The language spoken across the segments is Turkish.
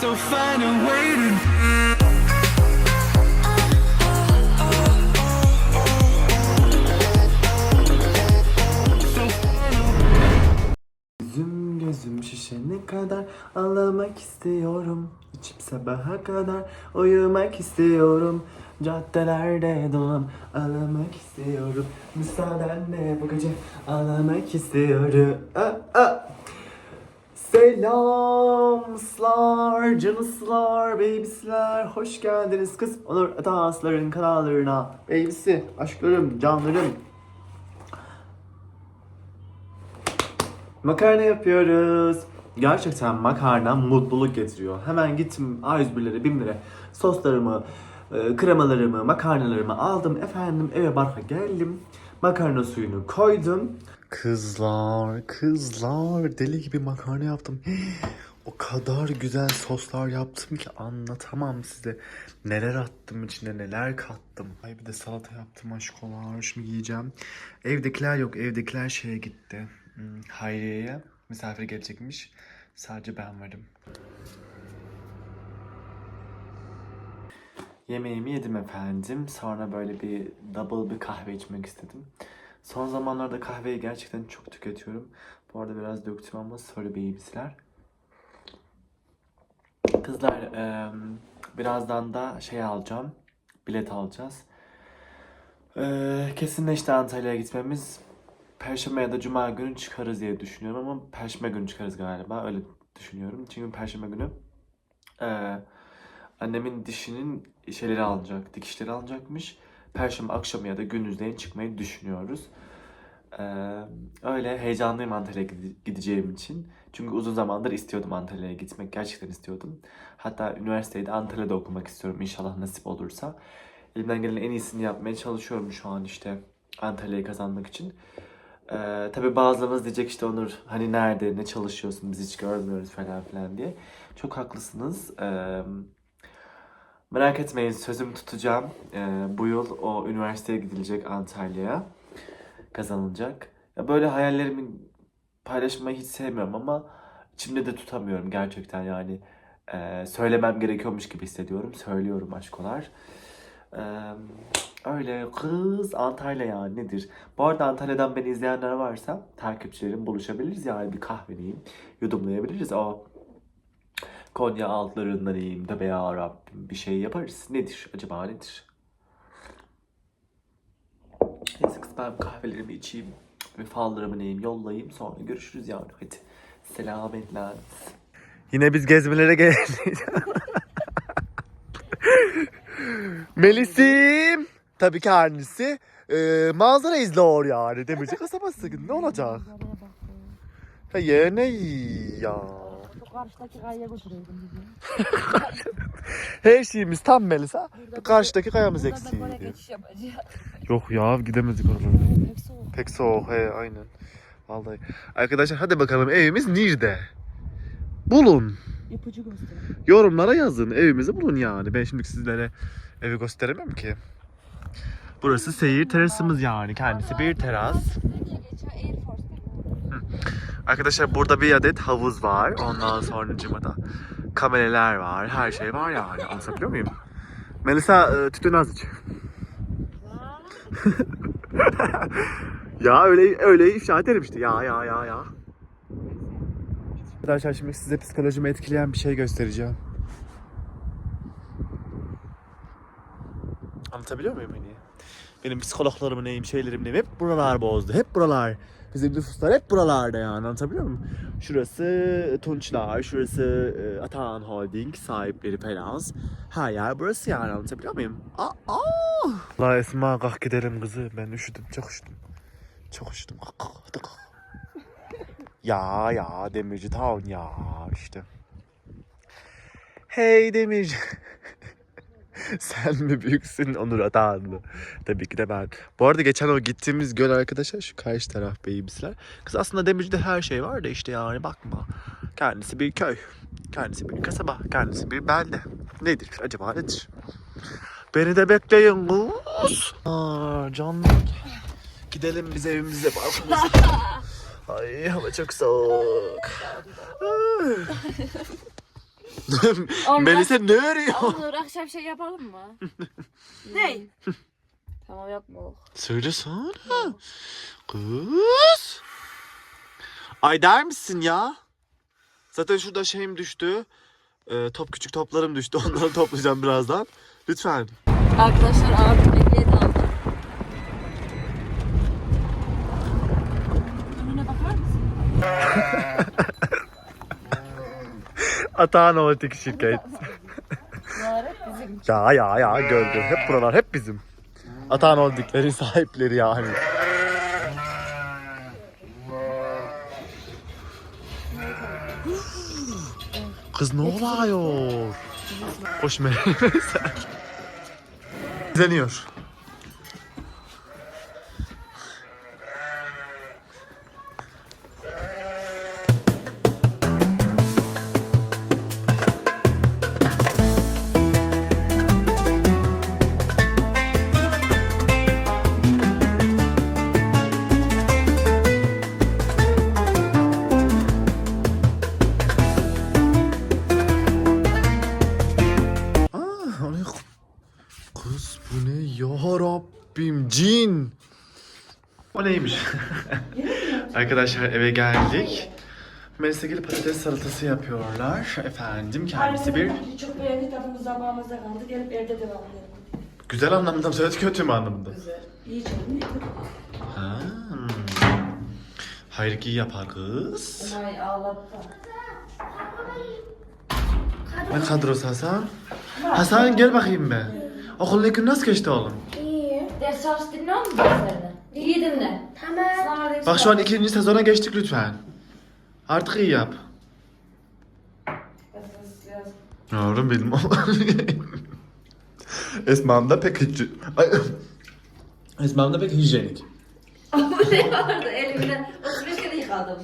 So find a way to kadar ağlamak istiyorum. İçip sabaha kadar uyumak istiyorum. Caddelerde dolan ağlamak istiyorum. Müsaadenle bu gece ağlamak istiyorum. Ah, ah. Selamslar, canıslar, babysler, hoş geldiniz kız Onur Atasların kanallarına. Babysi, aşklarım, canlarım. Makarna yapıyoruz. Gerçekten makarna mutluluk getiriyor. Hemen gittim A101'lere, BİM'lere soslarımı, e, kremalarımı, makarnalarımı aldım. Efendim eve barka geldim. Makarna suyunu koydum. Kızlar, kızlar deli gibi makarna yaptım. O kadar güzel soslar yaptım ki anlatamam size. Neler attım içine, neler kattım. Ay bir de salata yaptım aşkolar. Şimdi yiyeceğim. Evdekiler yok. Evdekiler şeye gitti. Hmm, Hayriye'ye misafir gelecekmiş. Sadece ben varım. Yemeğimi yedim efendim. Sonra böyle bir double bir kahve içmek istedim. Son zamanlarda kahveyi gerçekten çok tüketiyorum. Bu arada biraz döktüm ama sorry baby'sler. Kızlar birazdan da şey alacağım. Bilet alacağız. Eee kesinleşti Antalya'ya gitmemiz. Perşembe ya da Cuma günü çıkarız diye düşünüyorum ama Perşembe günü çıkarız galiba. Öyle düşünüyorum. Çünkü Perşembe günü annemin dişinin şeyleri alınacak, dikişleri alınacakmış. Perşembe akşamı ya da gündüzleyin çıkmayı düşünüyoruz. Eee, öyle heyecanlıyım Antalya'ya gide- gideceğim için. Çünkü uzun zamandır istiyordum Antalya'ya gitmek. Gerçekten istiyordum. Hatta üniversiteyi de Antalya'da okumak istiyorum inşallah nasip olursa. Elimden gelen en iyisini yapmaya çalışıyorum şu an işte Antalya'yı kazanmak için. Ee, tabii bazılarınız diyecek işte Onur hani nerede ne çalışıyorsun biz hiç görmüyoruz falan filan diye. Çok haklısınız. Ee, merak etmeyin sözüm tutacağım. Ee, bu yıl o üniversiteye gidilecek Antalya'ya kazanılacak. Ya böyle hayallerimi paylaşmayı hiç sevmiyorum ama içimde de tutamıyorum gerçekten yani. Ee, söylemem gerekiyormuş gibi hissediyorum. Söylüyorum aşkolar. Ee, öyle kız Antalya ya nedir? Bu arada Antalya'dan beni izleyenler varsa takipçilerim buluşabiliriz yani bir kahveleyim. Yudumlayabiliriz. O Konya altlarından iyiyim de be ya Rabbim bir şey yaparız. Nedir acaba nedir? Neyse kız ben kahvelerimi içeyim ve fallarımı neyim yollayayım sonra görüşürüz yani hadi. Selametle. Yine biz gezmelere geldik. Melis'im. Tabii ki annesi. Ee, manzara izliyor yani. Demirci kasabası. Ne olacak? Ha iyi ya. Karşıdaki kayaya bizi. Her şeyimiz tam Melisa. Burada Karşıdaki kayamız Burada da böyle eksiydi. geçiş yapacağız. Yok ya gidemedik oralara. Pek soğuk. Pek soğuk he aynen. Vallahi. Arkadaşlar hadi bakalım evimiz nerede? Bulun. İpucu göster. Yorumlara yazın. Evimizi bulun yani. Ben şimdi sizlere evi gösteremem ki. Burası seyir terasımız yani. Kendisi bir teras. Ne diye geçiyor? Air Force değil mi? Arkadaşlar burada bir adet havuz var. Ondan sonra da kameralar var. Her şey var yani. Anlatabiliyor muyum? Melisa tütün az iç. ya öyle öyle ifşa ederim işte. Ya ya ya ya. Arkadaşlar şimdi size psikolojimi etkileyen bir şey göstereceğim. Anlatabiliyor muyum beni? Benim psikologlarımı neyim, şeylerim neyim hep buralar bozdu. Hep buralar. Bizim nüfuslar hep buralarda yani anlatabiliyor muyum? Şurası Tunçlar, şurası e, Atahan Holding sahipleri falan. Her yer burası yani anlatabiliyor muyum? Aa! La Esma kalk gidelim kızı. Ben üşüdüm, çok üşüdüm. Çok üşüdüm. Kalk, kalk, hadi. Ya ya Demirci Town ya işte. Hey Demirci. Sen mi büyüksün Onur Atan mı? Tabii ki de ben. Bu arada geçen o gittiğimiz göl arkadaşlar şu karşı taraf Beyibisler. Kız aslında Demirci'de her şey var da işte yani bakma. Kendisi bir köy. Kendisi bir kasaba. Kendisi bir belde. Nedir acaba nedir? Beni de bekleyin kız. Aa, canım. Gidelim biz evimize balkonumuza. Ay hava çok soğuk. Ondan- Melisa ne örüyor? Onur akşam şey yapalım mı? ne? Tamam yapma. Söylesene. Kız. Ay der misin ya? Zaten şurada şeyim düştü. Ee, top küçük toplarım düştü. Onları toplayacağım birazdan. Lütfen. Arkadaşlar abim ehliyet aldı. Önüne bakar mısın? Atağan Otik şirket. Bunlar hep bizim. Ya ya ya gördüm. Hep buralar hep bizim. Atağan Otik'lerin sahipleri yani. Kız ne oluyor? Hoş Melisa. İzleniyor. Neymiş? Arkadaşlar eve geldik. Gelip patates salatası yapıyorlar. Efendim kendisi bir Çok beğendik tadımız zamanımızda kaldı. Gelip evde devam edelim. güzel anlamda mı söyledi kötü mü anlamda? Güzel. İyi canım. Ha. Hayır ki yapar kız. Ay ağlattı. Ne kadrosu Hasan? Hasan gel bakayım be. Okulun ilk günü nasıl geçti oğlum? Ders çalış dinliyor musun derslerini? İyi dinle. Tamam. Bak şu an ikinci sezona geçtik lütfen. Artık iyi yap. Yavrum benim Esma'm da pek hiç... Ay, Esma'm da pek hijyenik. Bu ne vardı elimden 35 kere yıkadım.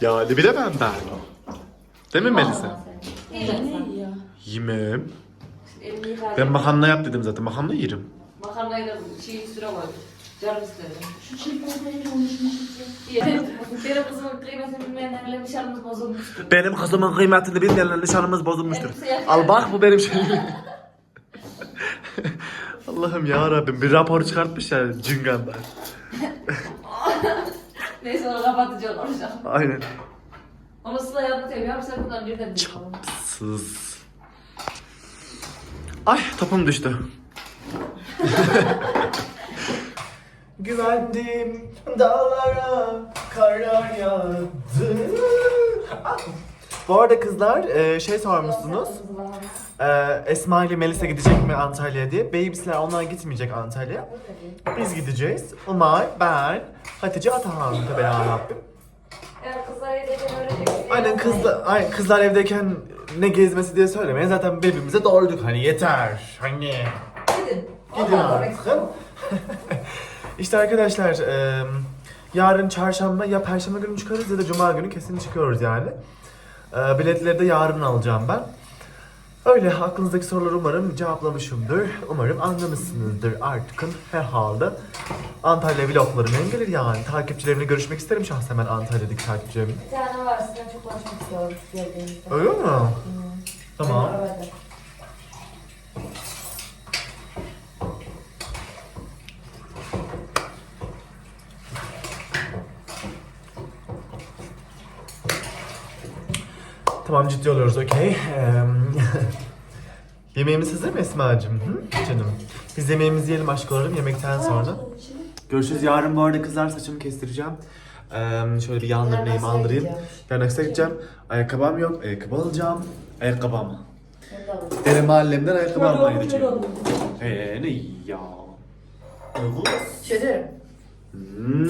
Yani bilemem ben. Değil mi Melisa? İyi ya. Yemem. Elimi yıkadım. Ben makarna yap dedim zaten. Makarna yerim. Makarnayı da şey üstüne koydum. Canım istedi. Şu çikolatayı olmuşmuş. Benim kızımın kıymetini bilmeyenlerle nişanımız bozulmuştu. Benim kızımın kıymetini bilmeyenler nişanımız bozulmuştur. Al bak bu benim şeyim. Allah'ım ya Rabbim bir rapor çıkartmış ya cınganlar. Neyse onu kapatacağım olacak. Aynen. Onu Sıla anlatıyorum. Ya sen bundan bir Sız. Ay topum düştü. Güvendim dağlara karlar yağdı. Bu arada kızlar e, şey sormuşsunuz. E, Esma ile Melisa gidecek mi Antalya'ya diye. Babysler onlar gitmeyecek Antalya'ya. Biz gideceğiz. Umay, ben, Hatice Atahan tabii ya Rabbim. Ya kızlar evdeyken öğrenecek. Aynen kızlar, ay, kızlar evdeyken ne gezmesi diye söylemeyin. Zaten birbirimize doyduk. Hani yeter. Hani. Gidin. Gidin artık. işte arkadaşlar e, yarın çarşamba ya perşembe günü çıkarız ya da cuma günü kesin çıkıyoruz yani. E, biletleri de yarın alacağım ben. Öyle aklınızdaki soruları umarım cevaplamışımdır. Umarım anlamışsınızdır artık herhalde. Antalya vloglarım gelir yani. Takipçilerimle görüşmek isterim şahsen ben Antalya'daki takipçilerimle. Bir tane var sizden çok konuşmak istiyorum geldiğinizde. Öyle mi? Tamam. Arabada. Tamam ciddi oluyoruz okey. Yemeğimiz hazır mı Esma'cığım? Hı? Canım. Biz yemeğimizi yiyelim aşklarım yemekten sonra. Görüşürüz. Yarın bu arada kızlar saçımı kestireceğim. Eee, şöyle bir yandırmayayım aldırayım. Yarın Aksa'ya gideceğim. Ayakkabım yok. Ayakkabı alacağım. Ayakkabı ama. Dere mahallemden ayakkabı almaya gideceğim. Eee ne ya. Şöyle derim. Hmm.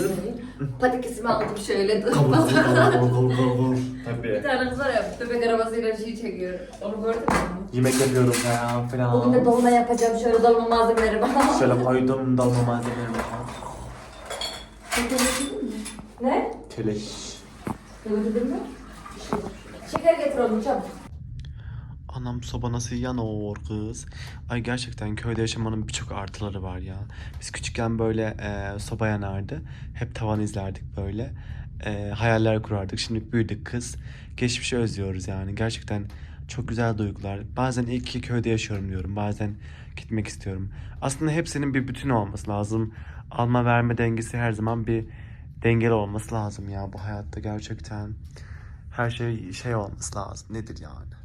Patikesimi aldım şöyle. Kavur kavur kavur kavur. Bir Tabii. tane kız var ya bebek arabasıyla şey çekiyor. Onu gördün mü? Yemek yapıyorum ya falan. Bugün de dolma yapacağım. Şöyle dolma malzemeleri bana. Şöyle koydum dalma malzemelerimi falan. ne? Keleş. Gördün mü? Şeker getir oğlum çabuk. Anam soba nasıl yanıyor kız. Ay gerçekten köyde yaşamanın birçok artıları var ya. Biz küçükken böyle e, soba yanardı. Hep tavan izlerdik böyle. E, hayaller kurardık. Şimdi büyüdük kız. Geçmişi özlüyoruz yani. Gerçekten Çok güzel duygular. Bazen iyi ki köyde yaşıyorum diyorum. Bazen gitmek istiyorum. Aslında hepsinin bir bütün olması lazım. Alma verme dengesi her zaman bir dengeli olması lazım ya bu hayatta gerçekten. Her şey şey olması lazım. Nedir yani?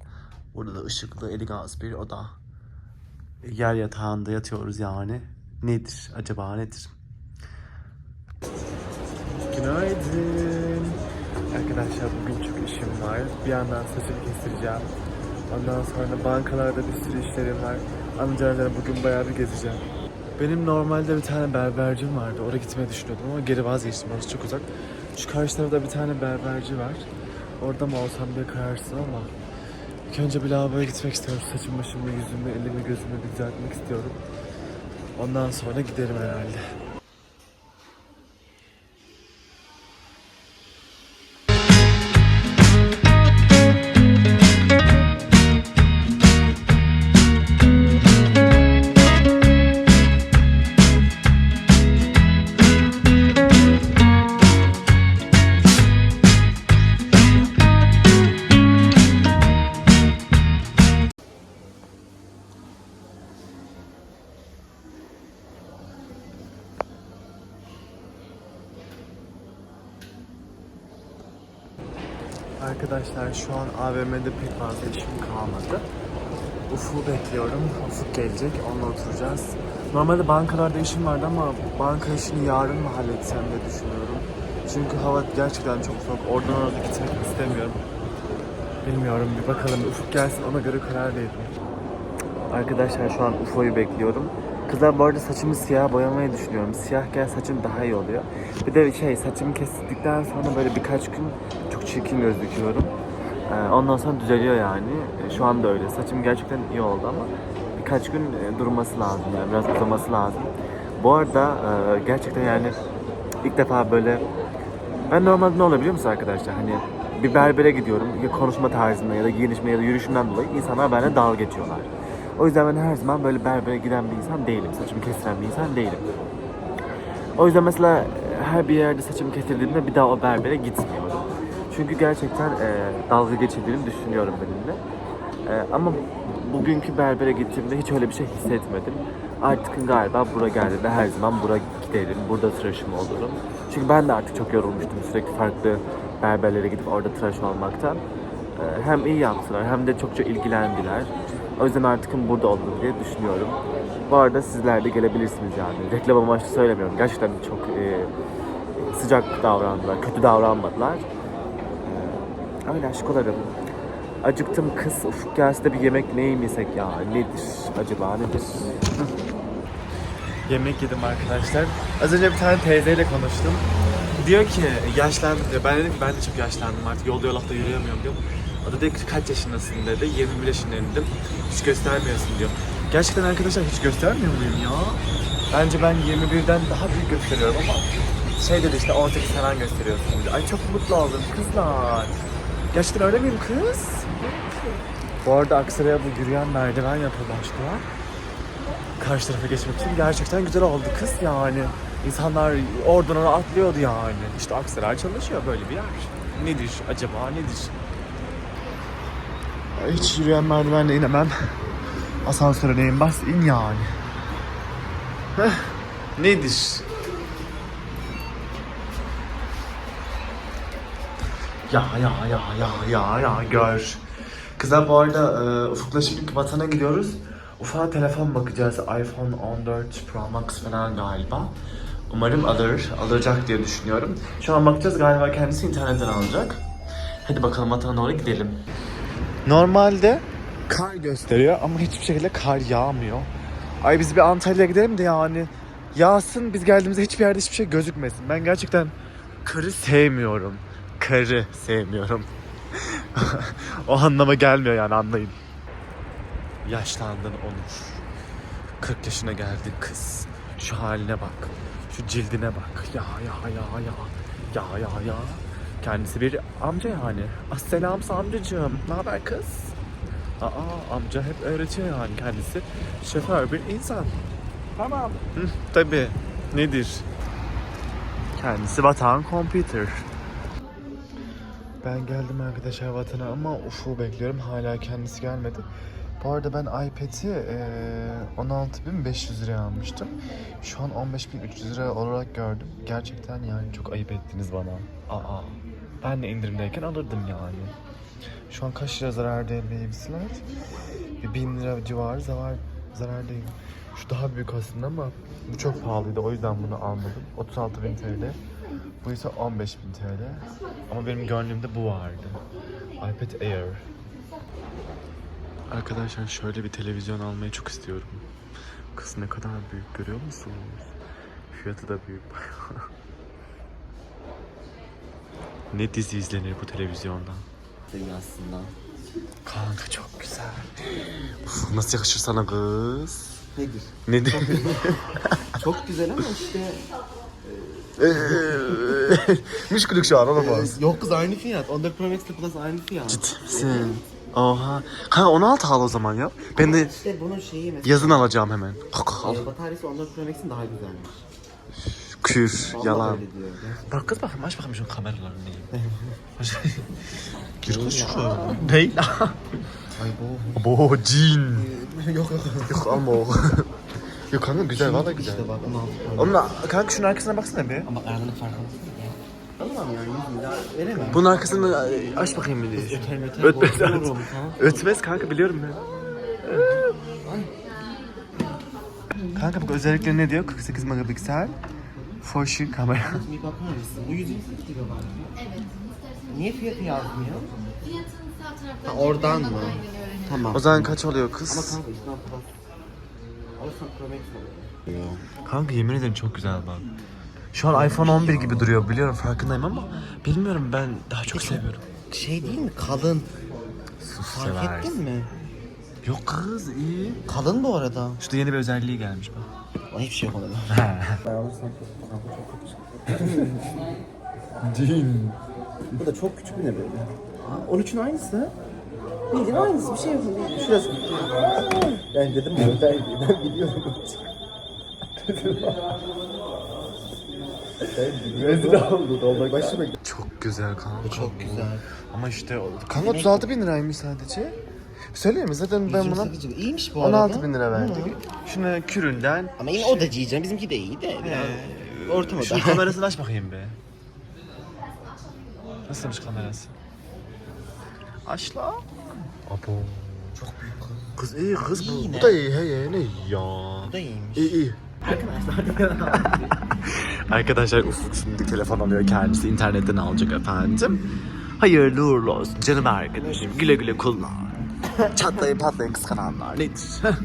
Burada da ışıklı, elegans bir oda. Yer yatağında yatıyoruz yani. Nedir? Acaba nedir? Günaydın. Arkadaşlar bugün çok işim var. Bir yandan saçımı kestireceğim. Ondan sonra bankalarda bir sürü işlerim var. Amcalarla bugün bayağı bir gezeceğim. Benim normalde bir tane berbercim vardı. Oraya gitmeyi düşünüyordum ama geri vazgeçtim. Orası çok uzak. Şu karşı tarafta bir tane berberci var. Orada mı olsam diye kararsın ama İlk önce bir lavaboya gitmek istiyorum. Saçımı, başımı, yüzümü, elimi, gözümü bir düzeltmek istiyorum. Ondan sonra giderim herhalde. Arkadaşlar şu an AVM'de pek fazla işim kalmadı. Ufuk'u bekliyorum. Ufuk gelecek. Onunla oturacağız. Normalde bankalarda işim vardı ama banka işini yarın mı halletsem diye düşünüyorum. Çünkü hava gerçekten çok soğuk. Oradan oraya gitmek istemiyorum. Bilmiyorum bir bakalım. Ufuk gelsin ona göre karar veririm. Arkadaşlar şu an UFO'yu bekliyorum. Kızlar bu arada saçımı siyah boyamayı düşünüyorum. Siyahken saçım daha iyi oluyor. Bir de şey saçımı kestikten sonra böyle birkaç gün çirkin gözüküyorum. Ee, ondan sonra düzeliyor yani. Ee, Şu anda öyle. Saçım gerçekten iyi oldu ama birkaç gün e, durması lazım yani biraz uzaması lazım. Bu arada e, gerçekten yani ilk defa böyle ben normalde ne oluyor biliyor musun arkadaşlar? Hani bir berbere gidiyorum. Ya konuşma tarzımdan ya da giyinişme ya da yürüyüşümden dolayı insanlar benimle dalga geçiyorlar. O yüzden ben her zaman böyle berbere giden bir insan değilim. Saçımı kestiren bir insan değilim. O yüzden mesela e, her bir yerde saçımı kestirdiğimde bir daha o berbere gitmiyorum. Çünkü gerçekten e, dalga geçildiğini düşünüyorum benimle. E, ama bugünkü berbere gittiğimde hiç öyle bir şey hissetmedim. Artık galiba bura geldiğinde her zaman bura giderim. Burada tıraşım olurum. Çünkü ben de artık çok yorulmuştum sürekli farklı berberlere gidip orada tıraş olmaktan. E, hem iyi yaptılar hem de çokça ilgilendiler. O yüzden artık burada olurum diye düşünüyorum. Bu arada sizler de gelebilirsiniz yani. Reklam amaçlı söylemiyorum. Gerçekten çok e, sıcak davrandılar, kötü davranmadılar. Öyle aşkolarım. Acıktım kız. Ufuk gelse de bir yemek ne yemesek ya? Nedir acaba nedir? yemek yedim arkadaşlar. Az önce bir tane teyzeyle konuştum. Diyor ki yaşlandım diyor. Ben dedim ki ben de çok yaşlandım artık yolda yolakta yürüyemiyorum diyor. O da dedi kaç yaşındasın dedi. 21 yaşındayım dedim. Hiç göstermiyorsun diyor. Gerçekten arkadaşlar hiç göstermiyor muyum ya? Bence ben 21'den daha büyük gösteriyorum ama şey dedi işte 18 falan gösteriyorsun. Ay çok mutlu oldum kızlar. Gerçekten öyle miyim kız? Bu arada Aksaray'a bu yürüyen merdiven yapılmışlar. Karşı tarafa geçmek için gerçekten güzel oldu kız yani. İnsanlar oradan ona atlıyordu yani. İşte Aksaray çalışıyor böyle bir yer. Nedir acaba nedir? Hiç yürüyen merdivenle inemem. Asansöre neyin bas in yani. Heh, nedir? Ya ya ya ya ya ya gör. Kızlar bu arada e, Ufuk'la şimdi vatana gidiyoruz. Ufuk'a telefon bakacağız. iPhone 14 Pro Max falan galiba. Umarım alır, alacak diye düşünüyorum. Şu an bakacağız galiba kendisi internetten alacak. Hadi bakalım vatana doğru gidelim. Normalde kar gösteriyor ama hiçbir şekilde kar yağmıyor. Ay biz bir Antalya'ya gidelim de yani yağsın biz geldiğimizde hiçbir yerde hiçbir şey gözükmesin. Ben gerçekten karı sevmiyorum. Karı sevmiyorum. o anlama gelmiyor yani anlayın. Yaşlandın Onur. 40 yaşına geldi kız. Şu haline bak. Şu cildine bak. Ya ya ya ya. Ya ya ya. Kendisi bir amca yani. Asselam amcacığım. Ne haber kız? Aa amca hep öğretiyor yani kendisi. Şoför bir insan. Tamam. Hı, tabii. Nedir? Kendisi Vatan Computer. Ben geldim arkadaşlar vatana ama Ufuk'u bekliyorum. Hala kendisi gelmedi. Bu arada ben iPad'i eee 16.500 liraya almıştım. Şu an 15.300 lira olarak gördüm. Gerçekten yani çok ayıp ettiniz bana. Aa. Ben de indirimdeyken alırdım yani. Şu an kaç lira zarardayım elbiseler? Bir 1000 lira civarı zarar, zarardayım. Şu daha büyük aslında ama bu çok pahalıydı. O yüzden bunu almadım. 36.000 TL. Bu ise 15.000 TL. Ama benim gönlümde bu vardı. iPad Air. Arkadaşlar şöyle bir televizyon almayı çok istiyorum. Kız ne kadar büyük görüyor musunuz? Fiyatı da büyük bayağı. ne dizi izlenir bu televizyonda? aslında. Kanka çok güzel. Nasıl yakışır sana kız? Nedir? Nedir? Çok güzel ama işte... Müşkülük şu an olamaz. Yok kız aynı fiyat. 14 Pro Max ile Plus aynı fiyat. Ciddi misin? Oha. Kanka 16 al o zaman ya. Ben de İşte bunun şeyi mesela... yazın alacağım hemen. Al. e, Bataryası 14 Pro Max'in daha güzelmiş. Vallahi yalan. öyle diyor. Bak kız bakayım aç bakayım şu kameralarını neyim. Gir kız şuraya. Değil. Ay bu. Bo cin. yok yok. Yok alma o. Yok kanka güzel valla güzel. İşte bak 16 Pro Max. Onunla kanka şunun arkasına baksana bir. Ama aradığında fark alsana. Alamam yani 100 lira veremem. Bunun arkasını e, aç bakayım bir. Öter öter. Ötmez. Ötmez kanka biliyorum ben. Kanka bak özellikleri ne diyor? 48 megapiksel. Fusion kamera. Bir bakar mısın? Bu 128 GB. Evet. Niye fiyatı yazmıyor? Fiyatın sağ tarafta. Ha, oradan mı? Tamam. O zaman kaç oluyor Ama kız? kanka İslam Plus. Alırsan Pro Max oluyor. Kanka yemin ederim çok güzel bak. Şu an iPhone 11 gibi duruyor biliyorum farkındayım ama bilmiyorum ben daha çok seviyorum. Şey değil mi? Kalın. Sus Fark sever. ettin mi? Yok kız iyi. Kalın bu arada. Şurada yeni bir özelliği gelmiş bak. Ama hiçbir şey yok alırsam Din. Bu da çok küçük bir ne böyle? Ha, 13'ün aynısı. Bildiğin aynısı bir şey yok. Şurası. Ben dedim ben, ben, ben biliyorum. Rezil oldu. Dolmak başıma Çok güzel kanka. Çok güzel. Ama işte kanka 36 bin liraymış sadece. Söyleyeyim mi? Zaten ben buna 28 GB. İyiymiş bu arada. 16 bin lira verdik. Şuna küründen. Ama yine o da diyeceğim. Bizimki de iyi de. Biraz ortamda. Şunun kamerasını aç bakayım be. Nasılmış kamerası? Aç la. Abo. Çok büyük kız. Kız iyi kız bu. İyi Bu ne? da iyi he ne ya. Bu da iyiymiş. İyi iyi. Arkadaşlar Ufuk şimdi telefon alıyor kendisi internetten alacak efendim. Hayırlı uğurlu olsun canım arkadaşım güle güle kullan. Çatlayın patlayın kıskananlar nedir?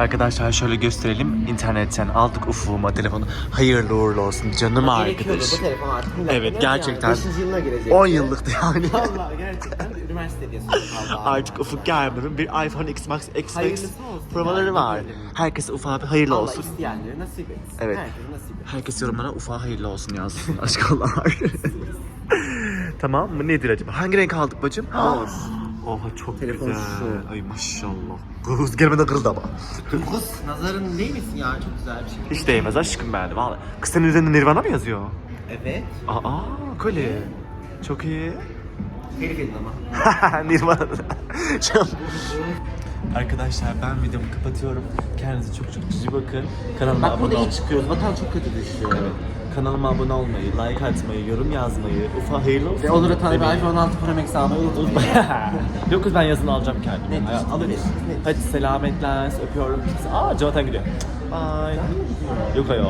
Arkadaşlar şöyle gösterelim. İnternetten aldık ufuğuma telefonu. Hayırlı uğurlu olsun canım arkadaşım. bu telefon artık. Evet, gerçekten. 5. yılına girecek. 10 yıllıktı yani. Valla gerçekten üniversite diye. Artık Ufuk gelmedi. Bir iPhone X Max, X Max Hayırlısı olsun provaları yani. var. Herkese Ufuk'a bir hayırlı Allah olsun. isteyenleri nasip etsin. Evet. Herkese nasip etsin. Herkes yorumlara Ufuk'a hayırlı olsun yazsın aşkolar. tamam mı? Nedir acaba? Hangi renk aldık bacım? Oha çok Telefon güzel. şu. Ay maşallah. Kız gelmeden kırıldı ama. Kız nazarın değil misin ya? Çok güzel bir şey. Hiç değmez aşkım beğendim. Valla. Kız senin üzerinde Nirvana mı yazıyor? Evet. Aa kolye. Çok iyi. Herif edin ama. Nirvana. Arkadaşlar ben videomu kapatıyorum. Kendinize çok çok cici bakın. Kanalıma Bak abone burada iyi çıkıyoruz. Vatan çok kötü düşüyor. Evet. Kanalıma abone olmayı, like atmayı, yorum yazmayı, ufa hayırlı olsun. Ve Onur'a tanı demeyi. iPhone 16 Pro Max almayı unutmayın. Yok kız ben yazın alacağım kendime. Net, Ay, Alırız. net. Hadi selametler, öpüyorum. Aa Cevat'a gidiyor. Bye. Yok ayol.